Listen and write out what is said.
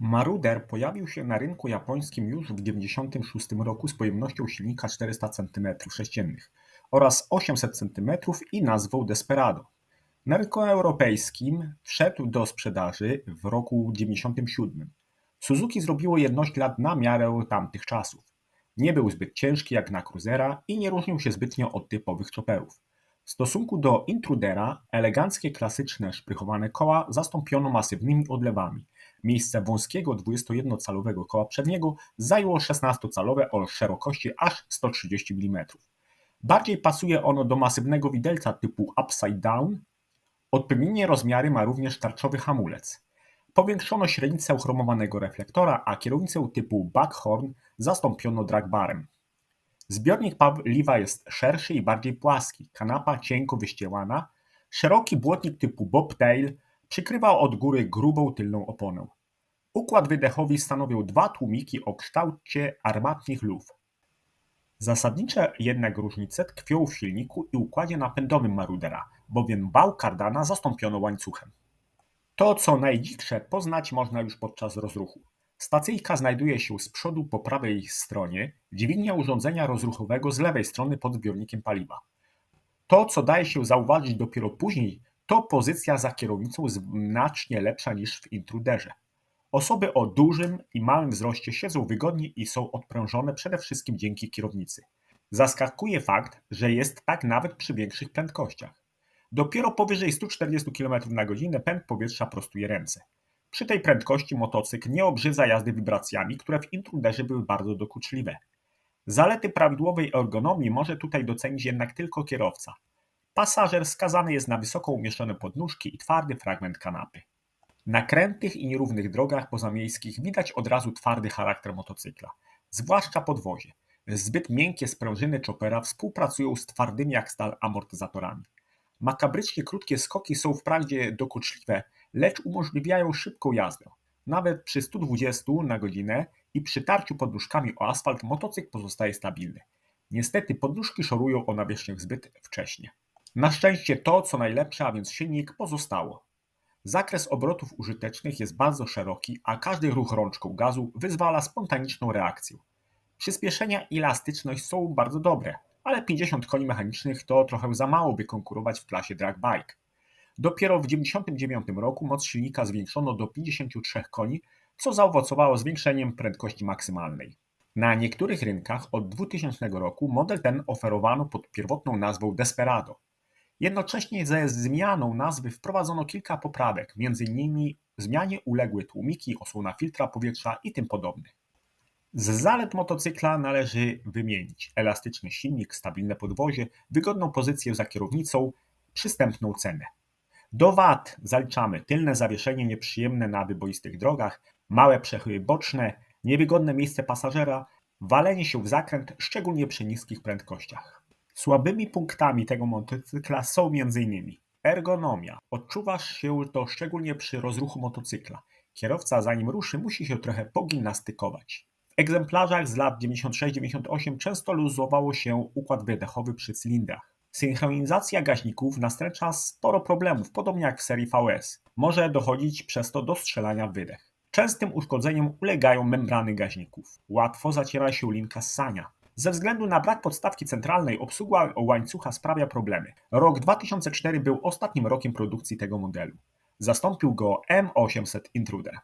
Maruder pojawił się na rynku japońskim już w 1996 roku z pojemnością silnika 400 cm3 oraz 800 cm i nazwą Desperado. Na rynku europejskim wszedł do sprzedaży w roku 1997. Suzuki zrobiło jedność lat na miarę tamtych czasów. Nie był zbyt ciężki jak na Cruisera i nie różnił się zbytnio od typowych chopperów. W stosunku do Intrudera eleganckie klasyczne szprychowane koła zastąpiono masywnymi odlewami. Miejsce wąskiego 21-calowego koła przedniego zajęło 16-calowe o szerokości aż 130 mm. Bardziej pasuje ono do masywnego widelca typu upside down. Odpowiednie rozmiary ma również tarczowy hamulec. Powiększono średnicę chromowanego reflektora, a kierownicę typu buckhorn zastąpiono dragbarem. Zbiornik paliwa jest szerszy i bardziej płaski, kanapa cienko wyścielana, szeroki błotnik typu bobtail przykrywał od góry grubą tylną oponę. Układ wydechowy stanowił dwa tłumiki o kształcie armatnych luf. Zasadnicze jednak różnice tkwią w silniku i układzie napędowym Marudera, bowiem wał kardana zastąpiono łańcuchem. To, co najdziksze, poznać można już podczas rozruchu. Stacyjka znajduje się z przodu po prawej stronie, dźwignia urządzenia rozruchowego z lewej strony pod zbiornikiem paliwa. To, co daje się zauważyć dopiero później, to pozycja za kierownicą znacznie lepsza niż w intruderze. Osoby o dużym i małym wzroście siedzą wygodnie i są odprężone przede wszystkim dzięki kierownicy. Zaskakuje fakt, że jest tak nawet przy większych prędkościach. Dopiero powyżej 140 km na godzinę pęd powietrza prostuje ręce. Przy tej prędkości motocykl nie obrzydza jazdy wibracjami, które w intruderze były bardzo dokuczliwe. Zalety prawidłowej ergonomii może tutaj docenić jednak tylko kierowca. Pasażer skazany jest na wysoko umieszczone podnóżki i twardy fragment kanapy. Na krętych i nierównych drogach pozamiejskich widać od razu twardy charakter motocykla, zwłaszcza podwozie. Zbyt miękkie sprężyny chopera współpracują z twardymi jak stal amortyzatorami. Makabrycznie krótkie skoki są wprawdzie dokuczliwe, lecz umożliwiają szybką jazdę. Nawet przy 120 na godzinę i przy tarciu podnóżkami o asfalt motocykl pozostaje stabilny. Niestety podnóżki szorują o nawierzchnię zbyt wcześnie. Na szczęście to, co najlepsze, a więc silnik, pozostało. Zakres obrotów użytecznych jest bardzo szeroki, a każdy ruch rączką gazu wyzwala spontaniczną reakcję. Przyspieszenia i elastyczność są bardzo dobre, ale 50 koni mechanicznych to trochę za mało, by konkurować w klasie drag bike. Dopiero w 1999 roku moc silnika zwiększono do 53 koni, co zaowocowało zwiększeniem prędkości maksymalnej. Na niektórych rynkach od 2000 roku model ten oferowano pod pierwotną nazwą Desperado. Jednocześnie ze zmianą nazwy wprowadzono kilka poprawek, m.in. zmianie uległy tłumiki, osłona filtra powietrza i tym podobnych. Z zalet motocykla należy wymienić elastyczny silnik, stabilne podwozie, wygodną pozycję za kierownicą, przystępną cenę. Do wad zaliczamy tylne zawieszenie nieprzyjemne na wyboistych drogach, małe przechyły boczne, niewygodne miejsce pasażera, walenie się w zakręt, szczególnie przy niskich prędkościach. Słabymi punktami tego motocykla są m.in. ergonomia. Odczuwasz się to szczególnie przy rozruchu motocykla. Kierowca zanim ruszy musi się trochę pogimnastykować. W egzemplarzach z lat 96-98 często luzowało się układ wydechowy przy cylindrach. Synchronizacja gaźników nastręcza sporo problemów, podobnie jak w serii VS. Może dochodzić przez to do strzelania wydech. Częstym uszkodzeniom ulegają membrany gaźników. Łatwo zaciera się linka ssania. Ze względu na brak podstawki centralnej obsługa łańcucha sprawia problemy. Rok 2004 był ostatnim rokiem produkcji tego modelu. Zastąpił go M800 Intruder.